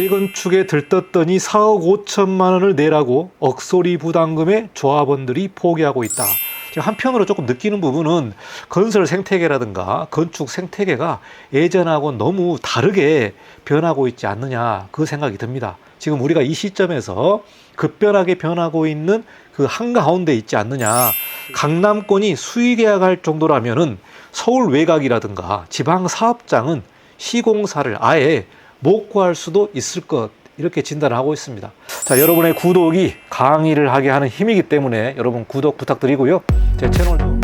재건축에 들떴더니 4억 5천만 원을 내라고 억소리 부담금에 조합원들이 포기하고 있다. 지금 한편으로 조금 느끼는 부분은 건설 생태계라든가 건축 생태계가 예전하고 너무 다르게 변하고 있지 않느냐 그 생각이 듭니다. 지금 우리가 이 시점에서 급변하게 변하고 있는 그 한가운데 있지 않느냐. 강남권이 수의계약할 정도라면은 서울 외곽이라든가 지방 사업장은 시공사를 아예 못 구할 수도 있을 것 이렇게 진단하고 있습니다. 자, 여러분의 구독이 강의를 하게 하는 힘이기 때문에 여러분 구독 부탁드리고요. 제 채널도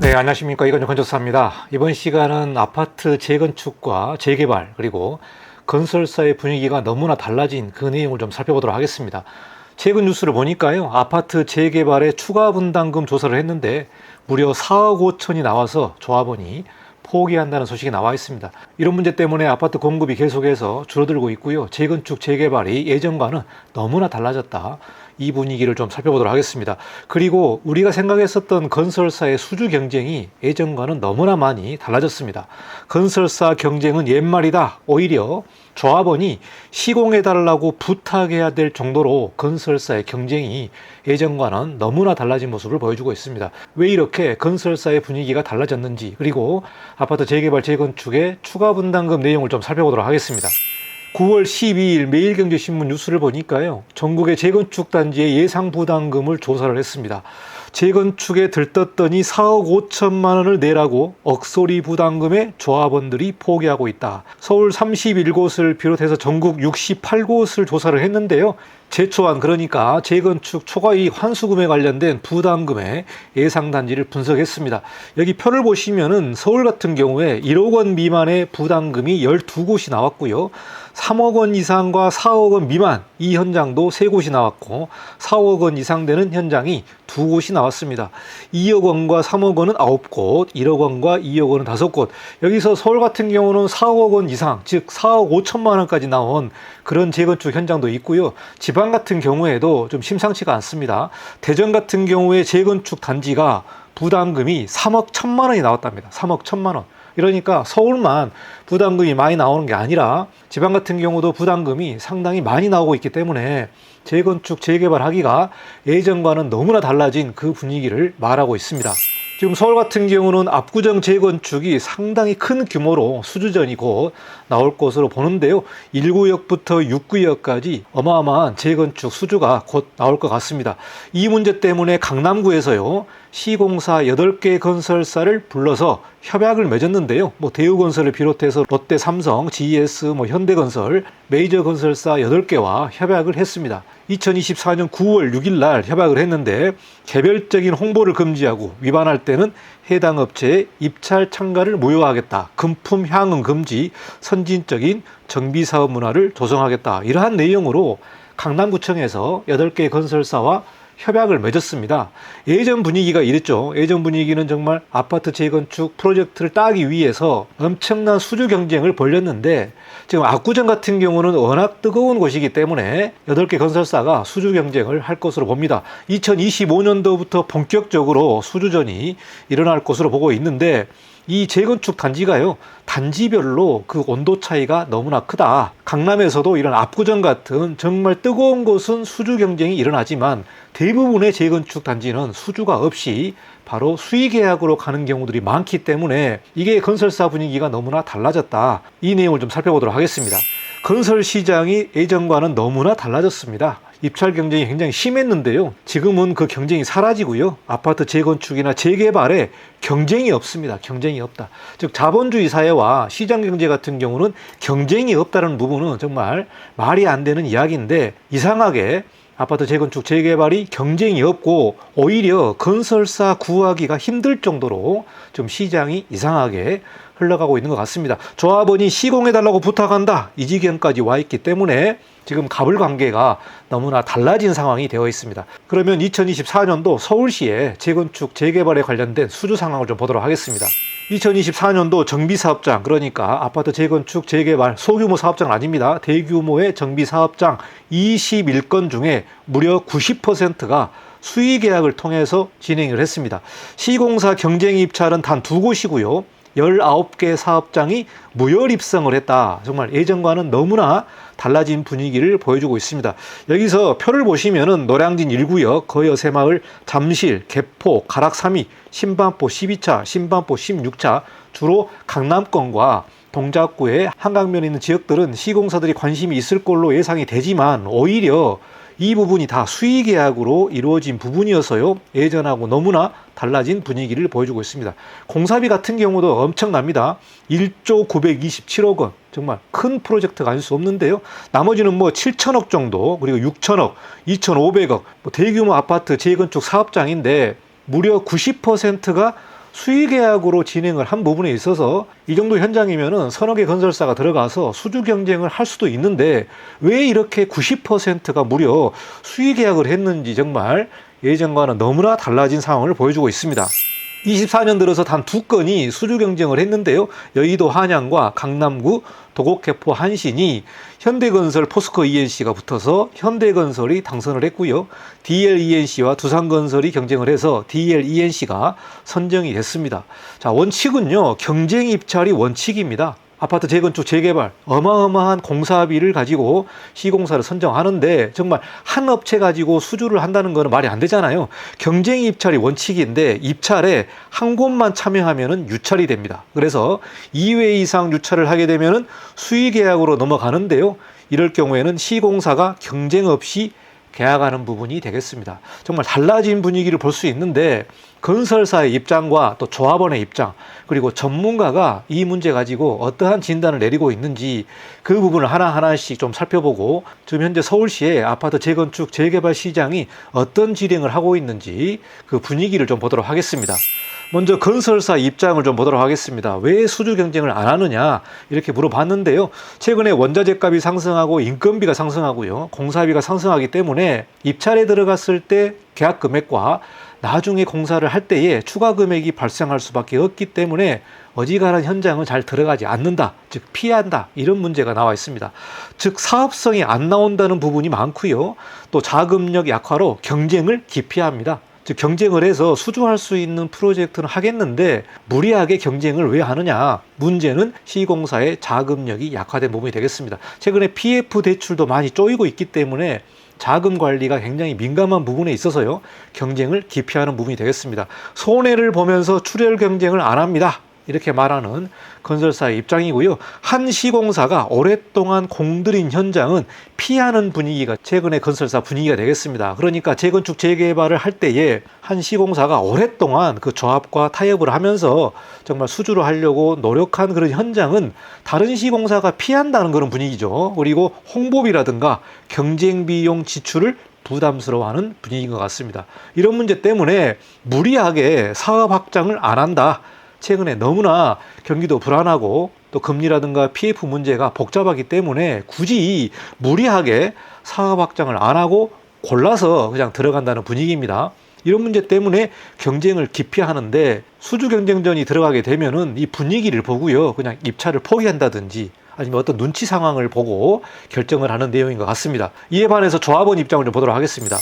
네, 안녕하십니까. 이건조 건조사입니다. 이번 시간은 아파트 재건축과 재개발, 그리고 건설사의 분위기가 너무나 달라진 그 내용을 좀 살펴보도록 하겠습니다. 최근 뉴스를 보니까요, 아파트 재개발에 추가 분담금 조사를 했는데 무려 4억 5천이 나와서 조합원이 포기한다는 소식이 나와 있습니다. 이런 문제 때문에 아파트 공급이 계속해서 줄어들고 있고요. 재건축, 재개발이 예전과는 너무나 달라졌다. 이 분위기를 좀 살펴보도록 하겠습니다. 그리고 우리가 생각했었던 건설사의 수주 경쟁이 예전과는 너무나 많이 달라졌습니다. 건설사 경쟁은 옛말이다. 오히려 조합원이 시공해달라고 부탁해야 될 정도로 건설사의 경쟁이 예전과는 너무나 달라진 모습을 보여주고 있습니다. 왜 이렇게 건설사의 분위기가 달라졌는지 그리고 아파트 재개발 재건축의 추가 분담금 내용을 좀 살펴보도록 하겠습니다. 9월 12일 매일경제신문 뉴스를 보니까요. 전국의 재건축 단지의 예상 부담금을 조사를 했습니다. 재건축에 들떴더니 4억 5천만 원을 내라고 억소리 부담금에 조합원들이 포기하고 있다. 서울 31곳을 비롯해서 전국 68곳을 조사를 했는데요. 제초안 그러니까 재건축 초과이익 환수금에 관련된 부담금의 예상 단지를 분석했습니다. 여기 표를 보시면은 서울 같은 경우에 1억 원 미만의 부담금이 12곳이 나왔고요. 3억 원 이상과 4억 원 미만 이 현장도 3곳이 나왔고 4억 원 이상 되는 현장이 두 곳이 나왔습니다. 2억 원과 3억 원은 9곳, 1억 원과 2억 원은 5곳. 여기서 서울 같은 경우는 4억 원 이상, 즉 4억 5천만 원까지 나온 그런 재건축 현장도 있고요. 지방 같은 경우에도 좀 심상치가 않습니다. 대전 같은 경우에 재건축 단지가 부담금이 3억 1천만 원이 나왔답니다. 3억 1천만 원. 이러니까 서울만 부담금이 많이 나오는 게 아니라 지방 같은 경우도 부담금이 상당히 많이 나오고 있기 때문에 재건축, 재개발하기가 예전과는 너무나 달라진 그 분위기를 말하고 있습니다. 지금 서울 같은 경우는 압구정 재건축이 상당히 큰 규모로 수주전이 곧 나올 것으로 보는데요. 1구역부터 6구역까지 어마어마한 재건축 수주가 곧 나올 것 같습니다. 이 문제 때문에 강남구에서요. 시공사 8개 건설사를 불러서 협약을 맺었는데요. 뭐 대우건설을 비롯해서 롯데, 삼성, GS, 뭐 현대건설, 메이저 건설사 8개와 협약을 했습니다. 2024년 9월 6일 날 협약을 했는데 개별적인 홍보를 금지하고 위반할 때는 해당 업체의 입찰 참가를 무효하겠다. 금품 향응 금지, 선진적인 정비 사업 문화를 조성하겠다. 이러한 내용으로 강남구청에서 8개 건설사와 협약을 맺었습니다. 예전 분위기가 이랬죠. 예전 분위기는 정말 아파트 재건축 프로젝트를 따기 위해서 엄청난 수주 경쟁을 벌였는데 지금 압구정 같은 경우는 워낙 뜨거운 곳이기 때문에 8개 건설사가 수주 경쟁을 할 것으로 봅니다. 2025년도부터 본격적으로 수주전이 일어날 것으로 보고 있는데 이 재건축 단지가요, 단지별로 그 온도 차이가 너무나 크다. 강남에서도 이런 압구정 같은 정말 뜨거운 곳은 수주 경쟁이 일어나지만 대부분의 재건축 단지는 수주가 없이 바로 수의 계약으로 가는 경우들이 많기 때문에 이게 건설사 분위기가 너무나 달라졌다. 이 내용을 좀 살펴보도록 하겠습니다. 건설 시장이 예전과는 너무나 달라졌습니다. 입찰 경쟁이 굉장히 심했는데요. 지금은 그 경쟁이 사라지고요. 아파트 재건축이나 재개발에 경쟁이 없습니다. 경쟁이 없다. 즉 자본주의 사회와 시장 경제 같은 경우는 경쟁이 없다는 부분은 정말 말이 안 되는 이야기인데 이상하게 아파트 재건축 재개발이 경쟁이 없고 오히려 건설사 구하기가 힘들 정도로 좀 시장이 이상하게 흘러가고 있는 것 같습니다. 조합원이 시공해달라고 부탁한다. 이 지경까지 와 있기 때문에 지금 갑을 관계가 너무나 달라진 상황이 되어 있습니다. 그러면 2024년도 서울시의 재건축 재개발에 관련된 수주 상황을 좀 보도록 하겠습니다. 2024년도 정비사업장 그러니까 아파트 재건축 재개발 소규모 사업장 아닙니다. 대규모의 정비사업장 21건 중에 무려 90%가 수의 계약을 통해서 진행을 했습니다. 시공사 경쟁 입찰은 단 두 곳이고요. 19개 사업장이 무혈 입성을 했다. 정말 예전과는 너무나 달라진 분위기를 보여주고 있습니다. 여기서 표를 보시면은 노량진 1구역, 거여 새마을, 잠실, 개포, 가락 3위, 신반포 12차, 신반포 16차 주로 강남권과 동작구의 한강면에 있는 지역들은 시공사들이 관심이 있을 걸로 예상이 되지만 오히려 이 부분이 다 수의 계약으로 이루어진 부분이어서요. 예전하고 너무나 달라진 분위기를 보여주고 있습니다. 공사비 같은 경우도 엄청납니다. 1조 927억 원. 정말 큰 프로젝트가 아닐 수 없는데요. 나머지는 뭐 7천억 정도, 그리고 6천억, 2,500억, 뭐 대규모 아파트 재건축 사업장인데 무려 90%가 수의 계약으로 진행을 한 부분에 있어서 이 정도 현장이면은 서너 개 건설사가 들어가서 수주 경쟁을 할 수도 있는데 왜 이렇게 90%가 무려 수의 계약을 했는지 정말 예전과는 너무나 달라진 상황을 보여주고 있습니다. 24년 들어서 단 두 건이 수주 경쟁을 했는데요. 여의도 한양과 강남구 도곡개포 한신이 현대건설 포스코 ENC가 붙어서 현대건설이 당선을 했고요. DL ENC와 두산건설이 경쟁을 해서 DL ENC가 선정이 됐습니다. 자, 원칙은요. 경쟁 입찰이 원칙입니다. 아파트 재건축 재개발 어마어마한 공사비를 가지고 시공사를 선정하는데 정말 한 업체 가지고 수주를 한다는 거는 말이 안 되잖아요. 경쟁 입찰이 원칙인데 입찰에 한 곳만 참여하면은 유찰이 됩니다. 그래서 2회 이상 유찰을 하게 되면은 수의 계약으로 넘어가는데요. 이럴 경우에는 시공사가 경쟁 없이 계약하는 부분이 되겠습니다. 정말 달라진 분위기를 볼 수 있는데 건설사의 입장과 또 조합원의 입장 그리고 전문가가 이 문제 가지고 어떠한 진단을 내리고 있는지 그 부분을 하나하나씩 좀 살펴보고 지금 현재 서울시의 아파트 재건축 재개발 시장이 어떤 진행을 하고 있는지 그 분위기를 좀 보도록 하겠습니다. 먼저 건설사 입장을 좀 보도록 하겠습니다. 왜 수주 경쟁을 안 하느냐 이렇게 물어봤는데요. 최근에 원자재 값이 상승하고 인건비가 상승하고요. 공사비가 상승하기 때문에 입찰에 들어갔을 때 계약 금액과 나중에 공사를 할 때에 추가 금액이 발생할 수밖에 없기 때문에 어지간한 현장은 잘 들어가지 않는다. 즉 피한다. 이런 문제가 나와 있습니다. 즉 사업성이 안 나온다는 부분이 많고요. 또 자금력 약화로 경쟁을 기피합니다. 즉 경쟁을 해서 수주할 수 있는 프로젝트는 하겠는데 무리하게 경쟁을 왜 하느냐? 문제는 시공사의 자금력이 약화된 부분이 되겠습니다. 최근에 PF 대출도 많이 쪼이고 있기 때문에 자금 관리가 굉장히 민감한 부분에 있어서요. 경쟁을 기피하는 부분이 되겠습니다. 손해를 보면서 출혈 경쟁을 안 합니다 이렇게 말하는 건설사의 입장이고요. 한 시공사가 오랫동안 공들인 현장은 피하는 분위기가 최근의 건설사 분위기가 되겠습니다. 그러니까 재건축 재개발을 할 때에 한 시공사가 오랫동안 그 조합과 타협을 하면서 정말 수주를 하려고 노력한 그런 현장은 다른 시공사가 피한다는 그런 분위기죠. 그리고 홍보비라든가 경쟁 비용 지출을 부담스러워하는 분위기인 것 같습니다. 이런 문제 때문에 무리하게 사업 확장을 안 한다. 최근에 너무나 경기도 불안하고 또 금리라든가 PF 문제가 복잡하기 때문에 굳이 무리하게 사업 확장을 안 하고 골라서 그냥 들어간다는 분위기입니다. 이런 문제 때문에 경쟁을 기피하는데 수주 경쟁전이 들어가게 되면은 이 분위기를 보고요. 그냥 입찰을 포기한다든지 아니면 어떤 눈치 상황을 보고 결정을 하는 내용인 것 같습니다. 이에 반해서 조합원 입장을 좀 보도록 하겠습니다.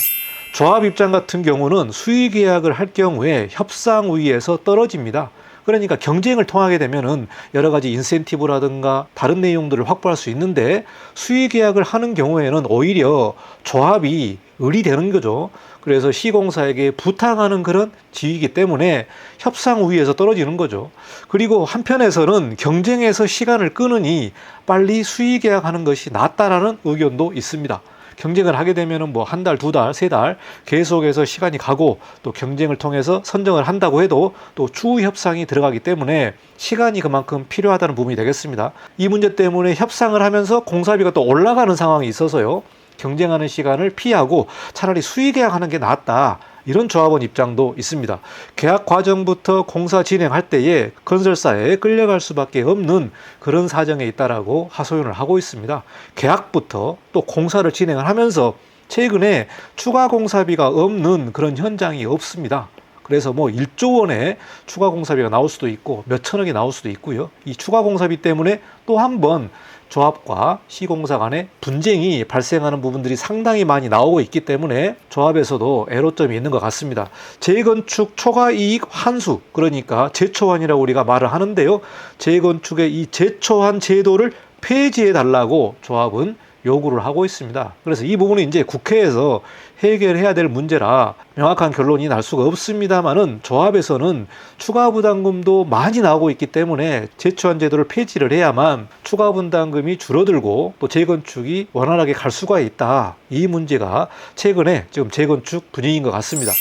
조합 입장 같은 경우는 수의 계약을 할 경우에 협상 우위에서 떨어집니다. 그러니까 경쟁을 통하게 되면은 여러 가지 인센티브라든가 다른 내용들을 확보할 수 있는데 수의 계약을 하는 경우에는 오히려 조합이 의리되는 거죠. 그래서 시공사에게 부탁하는 그런 지위이기 때문에 협상 우위에서 떨어지는 거죠. 그리고 한편에서는 경쟁에서 시간을 끄느니 빨리 수의 계약하는 것이 낫다라는 의견도 있습니다. 경쟁을 하게 되면은 뭐 한 달, 두 달, 세 달 계속해서 시간이 가고 또 경쟁을 통해서 선정을 한다고 해도 또 추후 협상이 들어가기 때문에 시간이 그만큼 필요하다는 부분이 되겠습니다. 이 문제 때문에 협상을 하면서 공사비가 또 올라가는 상황이 있어서요. 경쟁하는 시간을 피하고 차라리 수의 계약하는 게 낫다. 이런 조합원 입장도 있습니다. 계약 과정부터 공사 진행할 때에 건설사에 끌려갈 수밖에 없는 그런 사정에 있다라고 하소연을 하고 있습니다. 계약부터 또 공사를 진행을 하면서 최근에 추가 공사비가 없는 그런 현장이 없습니다. 그래서 뭐 1조 원의 추가 공사비가 나올 수도 있고 몇 천억이 나올 수도 있고요. 이 추가 공사비 때문에 또 한 번 조합과 시공사 간의 분쟁이 발생하는 부분들이 상당히 많이 나오고 있기 때문에 조합에서도 애로점이 있는 것 같습니다. 재건축 초과 이익 환수 그러니까 재초환이라고 우리가 말을 하는데요. 재건축의 이 재초환 제도를 폐지해 달라고 조합은 요구를 하고 있습니다. 그래서 이 부분은 이제 국회에서 해결해야 될 문제라 명확한 결론이 날 수가 없습니다만은 조합에서는 추가 부담금도 많이 나오고 있기 때문에 재초한 제도를 폐지를 해야만 추가 부담금이 줄어들고 또 재건축이 원활하게 갈 수가 있다. 이 문제가 최근에 지금 재건축 분위기인 것 같습니다.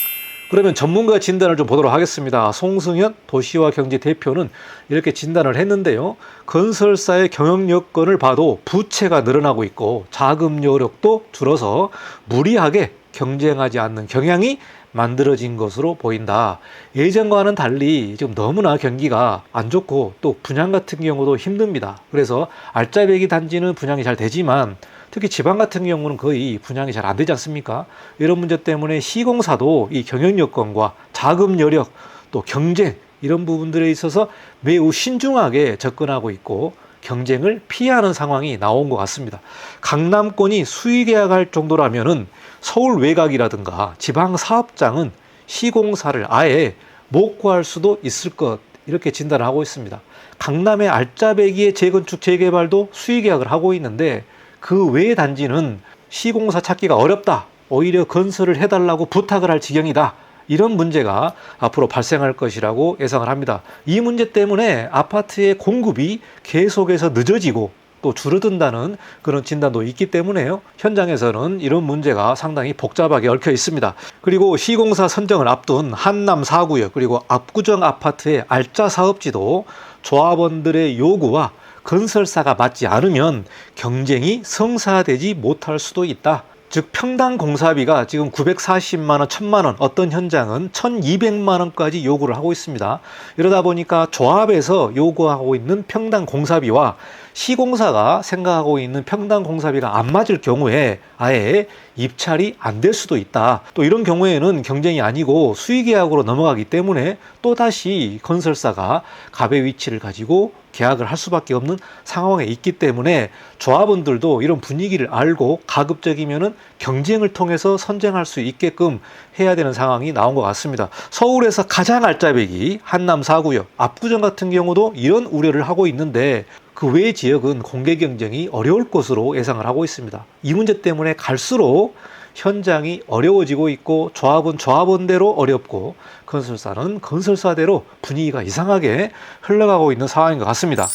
그러면 전문가 진단을 좀 보도록 하겠습니다. 송승현 도시와 경제 대표는 이렇게 진단을 했는데요. 건설사의 경영 여건을 봐도 부채가 늘어나고 있고 자금 여력도 줄어서 무리하게 경쟁하지 않는 경향이 만들어진 것으로 보인다. 예전과는 달리 지금 너무나 경기가 안 좋고 또 분양 같은 경우도 힘듭니다. 그래서 알짜배기 단지는 분양이 잘 되지만 특히 지방 같은 경우는 거의 분양이 잘 안 되지 않습니까? 이런 문제 때문에 시공사도 이 경영 여건과 자금 여력 또 경쟁 이런 부분들에 있어서 매우 신중하게 접근하고 있고 경쟁을 피하는 상황이 나온 것 같습니다. 강남권이 수의 계약할 정도라면은 서울 외곽이라든가 지방 사업장은 시공사를 아예 못 구할 수도 있을 것 이렇게 진단을 하고 있습니다. 강남의 알짜배기의 재건축 재개발도 수의 계약을 하고 있는데 그 외의 단지는 시공사 찾기가 어렵다. 오히려 건설을 해달라고 부탁을 할 지경이다. 이런 문제가 앞으로 발생할 것이라고 예상을 합니다. 이 문제 때문에 아파트의 공급이 계속해서 늦어지고 또 줄어든다는 그런 진단도 있기 때문에요. 현장에서는 이런 문제가 상당히 복잡하게 얽혀 있습니다. 그리고 시공사 선정을 앞둔 한남 4구역 그리고 압구정 아파트의 알짜 사업지도 조합원들의 요구와 건설사가 맞지 않으면 경쟁이 성사되지 못할 수도 있다. 즉 평당 공사비가 지금 940만 원, 1000만 원, 어떤 현장은 1200만 원까지 요구를 하고 있습니다. 이러다 보니까 조합에서 요구하고 있는 평당 공사비와 시공사가 생각하고 있는 평당 공사비가 안 맞을 경우에 아예 입찰이 안 될 수도 있다. 또 이런 경우에는 경쟁이 아니고 수의 계약으로 넘어가기 때문에 또다시 건설사가 갑의 위치를 가지고 계약을 할 수밖에 없는 상황에 있기 때문에 조합원들도 이런 분위기를 알고 가급적이면은 경쟁을 통해서 선정할 수 있게끔 해야 되는 상황이 나온 것 같습니다. 서울에서 가장 알짜배기 한남 4구역 압구정 같은 경우도 이런 우려를 하고 있는데 그외 지역은 공개 경쟁이 어려울 것으로 예상을 하고 있습니다. 이 문제 때문에 갈수록 현장이 어려워지고 있고 조합은 조합원대로 어렵고 건설사는 건설사대로 분위기가 이상하게 흘러가고 있는 상황인 것 같습니다.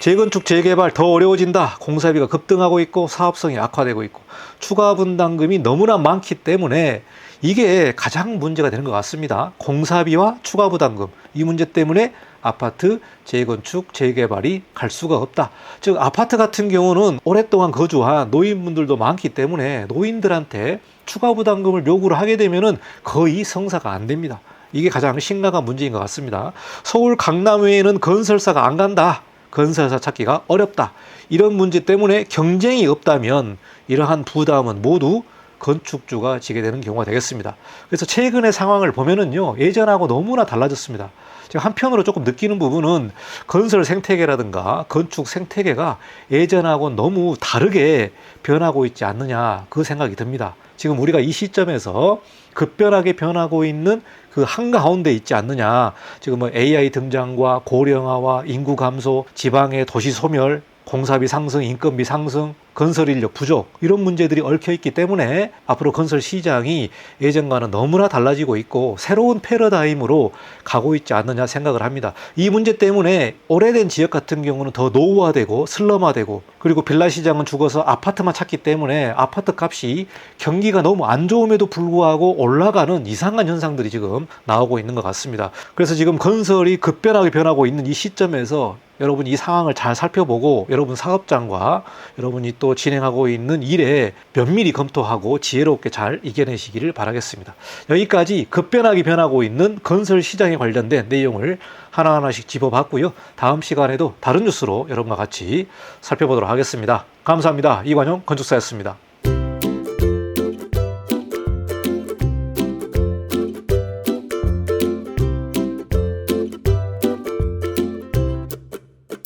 재건축 재개발 더 어려워진다. 공사비가 급등하고 있고 사업성이 악화되고 있고 추가 분담금이 너무나 많기 때문에 이게 가장 문제가 되는 것 같습니다. 공사비와 추가 부담금 이 문제 때문에 아파트 재건축 재개발이 갈 수가 없다. 즉 아파트 같은 경우는 오랫동안 거주한 노인분들도 많기 때문에 노인들한테 추가 부담금을 요구를 하게 되면은 거의 성사가 안 됩니다. 이게 가장 심각한 문제인 것 같습니다. 서울 강남 외에는 건설사가 안 간다. 건설사 찾기가 어렵다. 이런 문제 때문에 경쟁이 없다면 이러한 부담은 모두 건축주가 지게 되는 경우가 되겠습니다. 그래서 최근의 상황을 보면은요, 예전하고 너무나 달라졌습니다. 제가 한편으로 조금 느끼는 부분은 건설 생태계라든가 건축 생태계가 예전하고 너무 다르게 변하고 있지 않느냐 그 생각이 듭니다. 지금 우리가 이 시점에서 급변하게 변하고 있는 그 한가운데 있지 않느냐. 지금 뭐 AI 등장과 고령화와 인구 감소, 지방의 도시 소멸, 공사비 상승, 인건비 상승, 건설 인력 부족 이런 문제들이 얽혀 있기 때문에 앞으로 건설 시장이 예전과는 너무나 달라지고 있고 새로운 패러다임으로 가고 있지 않느냐 생각을 합니다. 이 문제 때문에 오래된 지역 같은 경우는 더 노후화되고 슬럼화되고 그리고 빌라 시장은 죽어서 아파트만 찾기 때문에 아파트 값이 경기가 너무 안 좋음에도 불구하고 올라가는 이상한 현상들이 지금 나오고 있는 것 같습니다. 그래서 지금 건설이 급변하게 변하고 있는 이 시점에서 여러분 이 상황을 잘 살펴보고 여러분 사업장과 여러분이 또 진행하고 있는 일에 면밀히 검토하고 지혜롭게 잘 이겨내시기를 바라겠습니다. 여기까지 급변하게 변하고 있는 건설 시장에 관련된 내용을 하나하나씩 짚어봤고요. 다음 시간에도 다른 뉴스로 여러분과 같이 살펴보도록 하겠습니다. 감사합니다. 이관용 건축사였습니다.